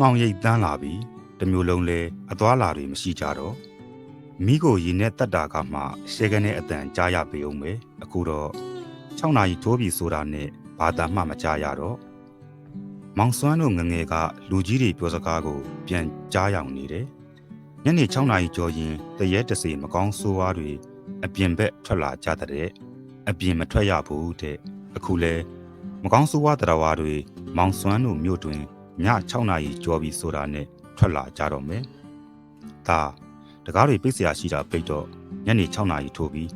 မှောင်ရိပ်တန်းလာပြီးတမျိုးလုံးလဲအသွားလာတွေမရှိကြတော့မိကိုရည်နဲ့တက်တာကမှရှေကနေအတန်ကြားရပေအောင်ပဲအခုတော့6နာရီထိုးပြီဆိုတာနဲ့ဘာသာမှမကြားရတော့မောင်စွမ်းတို့ငငယ်ကလူကြီးတွေပြောစကားကို ပြန်ကြားရောက်နေတယ်ညနေ6နာရီကျော်ရင်တရဲတစေမကောင်းဆိုးဝါးတွေအပြင်ဘက်ထွက်လာကြတဲ့အပြင်မထွက်ရဘူးတဲ့အခုလဲမကောင်းဆိုးဝါးတရားဝါတွေမောင်စွမ်းတို့မြို့တွင် ည6နာရီကျော်ပြီဆိုတာနဲ့ထွက်လာကြတော့မယ်။ဒါတကားတွေပိတ်เสียရှိတာပိတ်တော့ညနေ6နာရီထိုးပြီး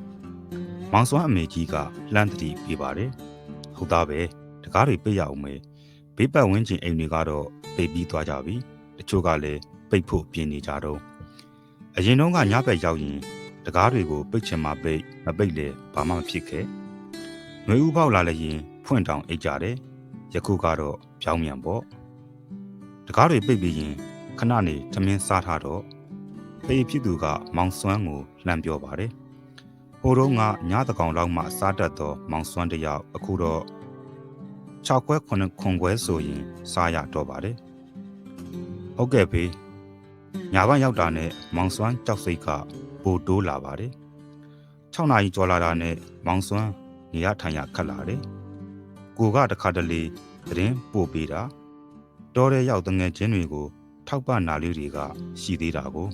မောင်စွမ်းအမေကြီးကလှမ်းတတိပြပါတယ်။ဟုတ်သားပဲတကားတွေပိတ်ရအောင်မယ်။ဘေးပတ်ဝန်းကျင်အိမ်တွေကတော့ပိတ်ပြီးသွားကြပြီ။တချို့ကလည်းပိတ်ဖို့ပြင်နေကြတော့အရင်တော့ကညဘက်ရောက်ရင်တကားတွေကိုပိတ်ချင်မှပိတ်မပိတ်လေဘာမှမဖြစ်ခဲ့။နှွေဦးပေါက်လာလည်းရင်ဖွင့်တောင်အိတ်ကြတယ်။ယခုကတော့ပြောင်းမြန်ပေါ့။ တကားတွေပိတ်ပြီးရင်ခဏနေထမင်းစားထားတော့ဖေးဖြစ်သူကမောင်စွမ်းကိုလှမ်းပြောပါတယ်။ဟိုတော့ကညတကောင်လောက်မှစားတတ်သောမောင်စွမ်းတယောက်အခုတော့6ခွဲ9ခွန်ခွဲဆိုရင်စားရတော့ပါတယ်။ဟုတ်ကဲ့ဖေးညာဘက်ရောက်တာနဲ့မောင်စွမ်းကြောက်စိတ်ကပိုတိုးလာပါတယ်။6နာရီကျော်လာတာနဲ့မောင်စွမ်းနေရထိုင်ရခတ်လာတယ်။ကိုကတခါတလေသတင်းပို့ပေးတာ တော်တဲ့ရောက်တငယ်ချင်းတွေကို ထောက်ပံ့နာလေးတွေကရှိသေးတာကို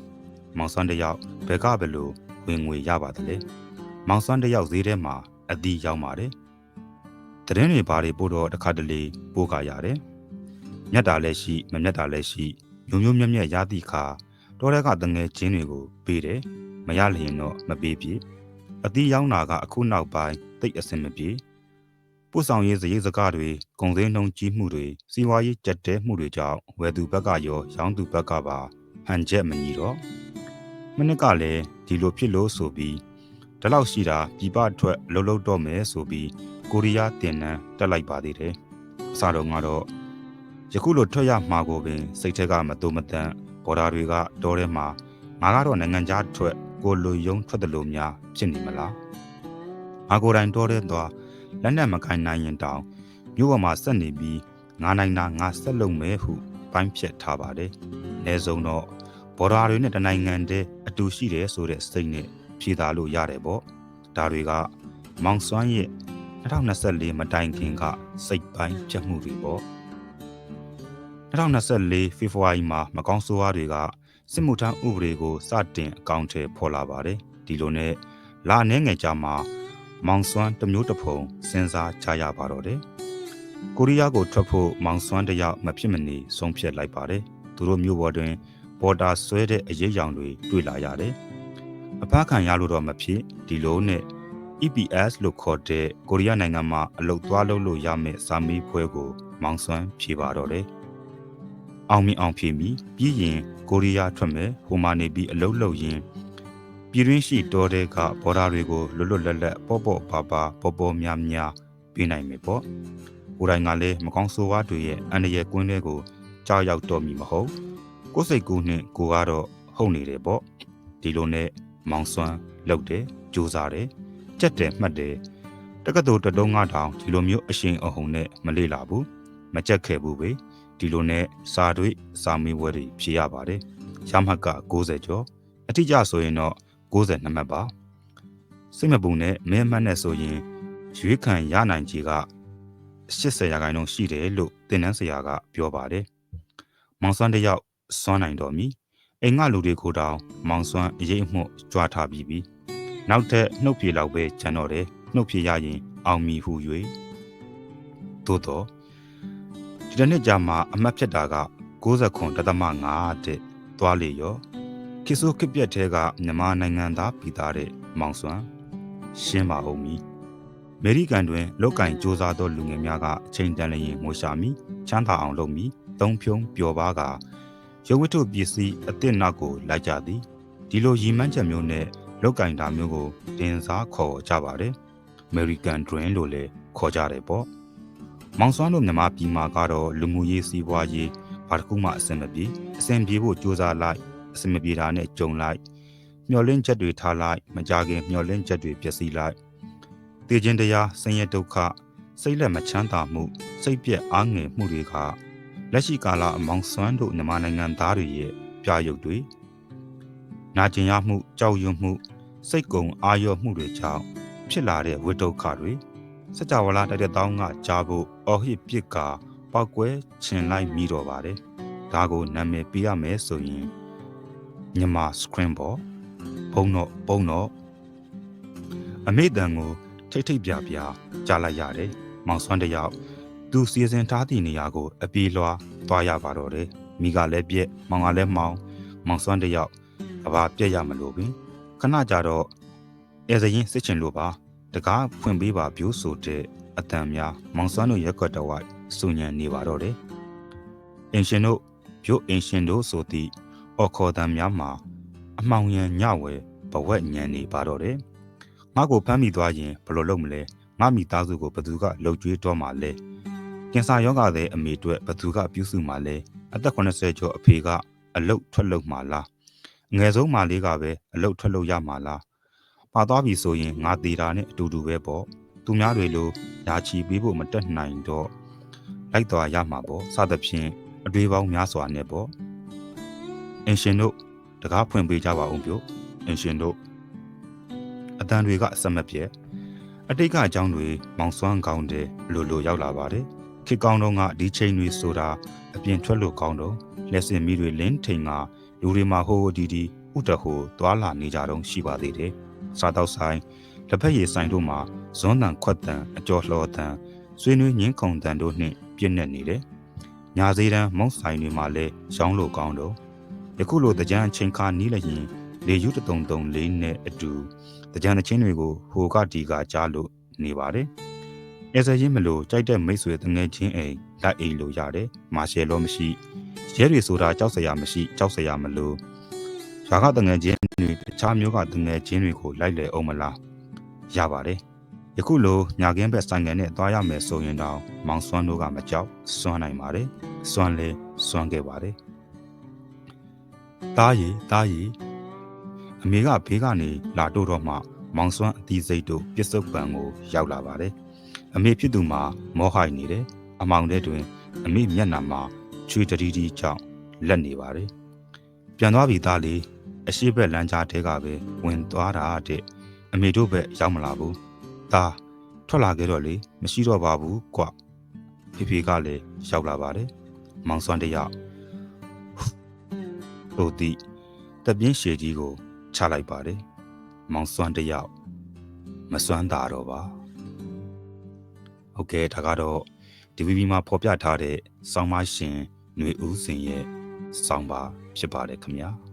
မောင်စွမ်းတယောက်ဘက်ကဘလို့ဝင်ငွေရပါတယ်လေမောင်စွမ်းတယောက်ဈေးထဲမှာအတီးရောက်ပါတယ်တရင်တွေဘာတွေပို့တော့တစ်ခါတလေပို့ကရတယ်မြတ်တာလည်းရှိမမြတ်တာလည်းရှိမျိုးမျိုးမြတ်မြတ်ရသည့်ခါတော်တဲ့ကတငယ်ချင်းတွေကိုပေးတယ်မရလျင်တော့မပေးပြအတီးရောက်တာကအခုနောက်ပိုင်းတိတ်အဆင်မပြေ ပို့ဆောင်ရေးစရိတ်စကားတွေကုန်စည်နှုန်းကြီးမှုတွေစီးပွားရေးကြက်တဲမှုတွေကြောင့်ဝယ်သူဘက်ကရောရောင်းသူဘက်ကပါဟန်ချက်မညီတော့မနစ်ကလည်းဒီလိုဖြစ်လို့ဆိုပြီးဒီလောက်ရှိတာပြပထွက်လှုပ်လှုပ်တော့မယ်ဆိုပြီးကိုရီးယားတင်နန်းတက်လိုက်ပါသေးတယ်အစတော့ကတော့ယခုလိုထွက်ရမှာကိုပင်စိတ်ထက်ကမတုမတန်ဘော်ဒါတွေကတော်ထဲမှာငါကတော့နိုင်ငံခြားထွက်ကိုလိုယုံထွက်တယ်လို့များဖြစ်နေမလားငါကိုယ်တိုင်တော်တဲ့သွား လက်နဲ့မကင်နိုင်ရင်တောင်မြို့ပေါ်မှာဆက်နေပြီးငါနိုင်တာငါဆက်လုပ်မယ်ဟုပိုင်းဖြတ်ထားပါတယ်။အဲဆုံးတော့ဘော်ဒါတွေနဲ့တနိုင်ငံတည်းအတူရှိတယ်ဆိုတဲ့စိတ်နဲ့ဖြေသာလို့ရတယ်ပေါ့။ဒါတွေကမောင်စွမ်းရဲ့2024မတိုင်ခင်ကစိတ်ပိုင်းပြတ်မှုတွေပေါ့။2024ဖေဖော်ဝါရီမှာမကောင်းဆိုးဝါးတွေကစစ်မှုထမ်းဥပဒေကိုစတင်အကောင့်ထဲပေါ်လာပါတယ်။ဒီလိုနဲ့လာအနေငယ်ကြမှာ မောင်စွမ်းတစ်မျိုးတစ်ဖုံစဉ်းစားကြရပါတော့တယ်။ကိုရီးယားကိုထွက်ဖို့မောင်စွမ်းတယောက်မဖြစ်မနေဆုံးဖြတ်လိုက်ပါတယ်။သူတို့မျိုးပေါ်တွင်ပေါ်တာဆွဲတဲ့အရေးအယောင်တွေတွေ့လာရတယ်။အဖခံရလို့တော့မဖြစ်ဒီလိုနဲ့ EPS လို့ခေါ်တဲ့ကိုရီးယားနိုင်ငံမှာအလုပ်သွားလုပ်လို့ရမယ့်စာမေးပွဲကိုမောင်စွမ်းဖြေပါတော့တယ်။အောင်မြင်အောင်ဖြေပြီးပြီးရင်ကိုရီးယားထွက်မယ်ဟိုမှာနေပြီးအလုပ်လုပ်ရင် ပြည်တွင်းရှိတော်တဲ့ကဘော်ဒါတွေကိုလွတ်လွတ်လပ်လပ်ပေါ့ပေါ့ပါပါပေါ်ပေါ်များများပေးနိုင်မယ်ပေါ့။ကိုယ်တိုင်ကလည်းမကောင်းဆိုးဝါးတွေရဲ့အန္တရာယ်ကွင်းတွေကိုကြောက်ရောက်တော့မီမဟုတ်။ကိုယ်စိတ်ကူးနဲ့ကိုကတော့ဟုတ်နေတယ်ပေါ့။ဒီလိုနဲ့မောင်စွမ်းလုပ်တယ်ကြိုးစားတယ်ကြက်တယ်မှတ်တယ်တက္ကသိုလ်တလုံးငါတောင်ဒီလိုမျိုးအရှင်အဟုန်နဲ့မလေ့လာဘူးမကြက်ခဲ့ဘူးပဲဒီလိုနဲ့စာတွေစာမေးပွဲတွေဖြေရပါတယ်ရမှတ်က60ကျော်အတိအကျဆိုရင်တော့ 62မှတ်ပါစိတ်မပူနဲ့မဲမှတ်နဲ့ဆိုရင်ရွေးခံရနိုင်ခြေက80ရာခိုင်နှုန်းရှိတယ်လို့တင်နန်းဆရာကပြောပါတယ်မောင်စွမ်းတယောက်စွမ်းနိုင်တော်မူအိမ်ကလူတွေကိုတောင်မောင်စွမ်းအရေးအမှုကြွားထားပြီးပြီနောက်ထပ်နှုတ်ပြေလောက်ပဲကျန်တော့တယ်နှုတ်ပြေရရင်အောင်မီဟု၍သို့တော့ဒီတစ်နှစ်ကြာမှာအမှတ်ဖြတ်တာက69.5တဲ့သွားလေရော ခိဆိုခစ်ပြက်ထဲကမြန်မာနိုင်ငံသားပြည်သားတဲ့မောင်စွမ်းရှင်းပါအောင်မီအမေရိကန်တွင်လောက်ကင်စ조사သောလူငယ်များကအချိန်တန်လျင်ငိုရှာမိချမ်းသာအောင်လုပ်မိသုံးဖြုံပျော်ပါကရုပ်ဝတ္ထုပစ္စည်းအစ်စ်နောက်ကိုလိုက်ကြသည်ဒီလိုရည်မှန်းချက်မျိုးနဲ့လောက်ကင်တာမျိုးကိုတင်စားခေါ်ကြပါတယ် American Dream လို့လည်းခေါ်ကြတယ်ပေါ့မောင်စွမ်းတို့မြန်မာပြည်မှာကတော့လူမှုရေးစီးပွားရေးဘာတစ်ခုမှအဆင်မပြေအဆင်ပြေဖို့ကြိုးစားလိုက် အဆင်မပြေတာနဲ့ကြုံလိုက်မျောလင့်ချက်တွေထားလိုက်မကြခင်မျောလင့်ချက်တွေပျက်စီးလိုက်တည်ခြင်းတရားဆင်းရဲဒုက္ခစိတ်လက်မချမ်းသာမှုစိတ်ပြက်အားငယ်မှုတွေကလက်ရှိကာလအမောင်စွမ်းတို့မြန်မာနိုင်ငံသားတွေရဲ့ပြရုပ်တွေနာကျင်ရမှုကြောက်ရွံ့မှု စိတ်ကုံအာရုံမှုတွေကြောင့်ဖြစ်လာတဲ့ဝိတုခတွေစကြဝဠာတိုက်တဲ့တောင်းကကြားဖို့အော်ဟစ်ပစ်ကာပောက်ကွဲချင်လိုက်မိတော့ပါတယ်ဒါကိုနာမည်ပေးရမယ်ဆိုရင် မြန်မာ screen ပေါ်ဘုံတော့ဘုံတော့အမေတန်ကိုထိတ်ထိတ်ပြပြကြားလိုက်ရတယ်မောင်စွမ်းတယောက်သူစီစဉ်ထားသည့်နေရာကို အပြေးလွှားသွားရပါတော့တယ်မိကလည်းပြက်မောင်ကလည်းမောင်မောင်စွမ်းတယောက်ကဘာပြက်ရမလို့ပင်ခဏကြတော့အဲစရင်စစ်ချင်လို့ပါတကားဖွင့်ပေးပါပြိုးဆိုတဲ့အတန်များမောင်စွမ်းတို့ရက်ကွက်တော်ဝိုက်စူညံနေပါတော့တယ်အင်ရှင်တို့ပြိုးအင်ရှင်တို့ဆိုသည့် အော်ခေါ်တန်များမှာအမှောင်ရံညဝဲဘဝက်ညံနေပါတော့တယ်ငါ့ကိုဖမ်းမိသွားရင်ဘယ်လိုလုပ်မလဲငါမိသားစုကိုဘသူကလှုပ်ကြွေးတော့မှလဲကင်ဆာရောဂါတဲ့အမေအတွက်ဘသူကပြုစုမှလဲအသက်80ကျော်အဖေကအလုတ်ထွက်လုတ်မှလားငယ်ဆုံးမလေးကပဲအလုတ်ထွက်လုတ်ရမှလားပါသွားပြီဆိုရင်ငါသေးတာနဲ့အတူတူပဲပေါ့သူများတွေလိုယာချီပေးဖို့မတက်နိုင်တော့လိုက်သွားရမှာပေါ့စသဖြင့်အတွေးပေါင်းများစွာနဲ့ပေါ့ အင်ရှင်တို့တကားဖွင့်ပေးကြပါဦးပြို့အင်ရှင်တို့အတန်တွေကအဆက်မပြတ်အတိတ်ကအကြောင်းတွေမောင်စွမ်းကောင်းတယ်လိုလိုရောက်လာပါတယ်ခေတ်ကောင်းတော့ကဒီချိန်တွေဆိုတာအပြင်ထွက်လို့ကောင်းတော့လက်စင်မီတွေလင်းထိန်ကလူတွေမှာဟိုဟိုဒီဒီဥတဟိုသွာလာနေကြတော့ရှိပါသေးတယ်စားတော့ဆိုင်လက်ဖက်ရည်ဆိုင်တို့မှာဇွန်းတန်ခွက်တန်အကျော်လှော်တန်ဆွေးနွေးငင်းခုန်တန်တို့နှင့်ပြည့်နေနေတယ်ညာစည်းတန်းမုံဆိုင်တွေမှာလည်းရောင်းလို့ကောင်းတော့ ယခုလိုတကြံချိန်ခါနီးလျင်လေယူတတုံတုံလေးနဲ့အတူတကြံတဲ့ချင်းတွေကိုဟိုကဒီကကြားလို့နေပါတယ်။အဲဆယ်ရင်မလို့ကြိုက်တဲ့မိတ်ဆွေတငယ်ချင်းအိမ်လိုက်အိမ်လို့ရတယ်။မာရှယ်လို့မရှိရဲတွေဆိုတာကြောက်စရာမရှိကြောက်စရာမလို့ရွာကတငယ်ချင်းတွေတခြားမျိုးကတငယ်ချင်းတွေကိုလိုက်လေအောင်မလားရပါတယ်။ယခုလိုညာကင်းဘက်ဆိုင်ငယ်နဲ့သွားရမယ်ဆိုရင်တော့မောင်စွမ်းတို့ကမကြောက်စွမ်းနိုင်ပါတယ်။စွမ်းလဲစွမ်းခဲ့ပါတယ်။ တားရီတားရီအမေကဘေးကနေလာတို့တော့မှမောင်စွမ်းအသီးစိတ်တို့ပြစ္ဆုတ်ပံကိုရောက်လာပါတယ်။အမေဖြစ်သူမှာမောဟိုက်နေတယ်။အမောင်တဲ့တွင် အမေမျက်နှာမှာချွေတရီတီကြောင့်လက်နေပါတယ်။ပြန်သွားပြီသားလေးအရှိဘက်လမ်းကြားထဲကပဲဝင်သွားတာတဲ့အမေတို့ဘက်ရောက်မလာဘူး။ဒါထွက်လာခဲ့တော့လေမရှိတော့ပါဘူးကွ။ဖေဖေကလည်းရောက်လာပါတယ်။မောင်စွမ်းတယောက် ဟိုတီတပြင်းရှည်ကြီးကိုချလိုက်ပါတယ်။မောင်စွမ်းတယောက်မစွမ်းတာတော့ပါ။ဟုတ်ကဲ့ဒါကတော့ DVB မှာဖော်ပြထားတဲ့စောင်းမရှင်ຫນွေဦးစင်ရဲ့စောင်းပါဖြစ်ပါတယ်ခင်ဗျာ။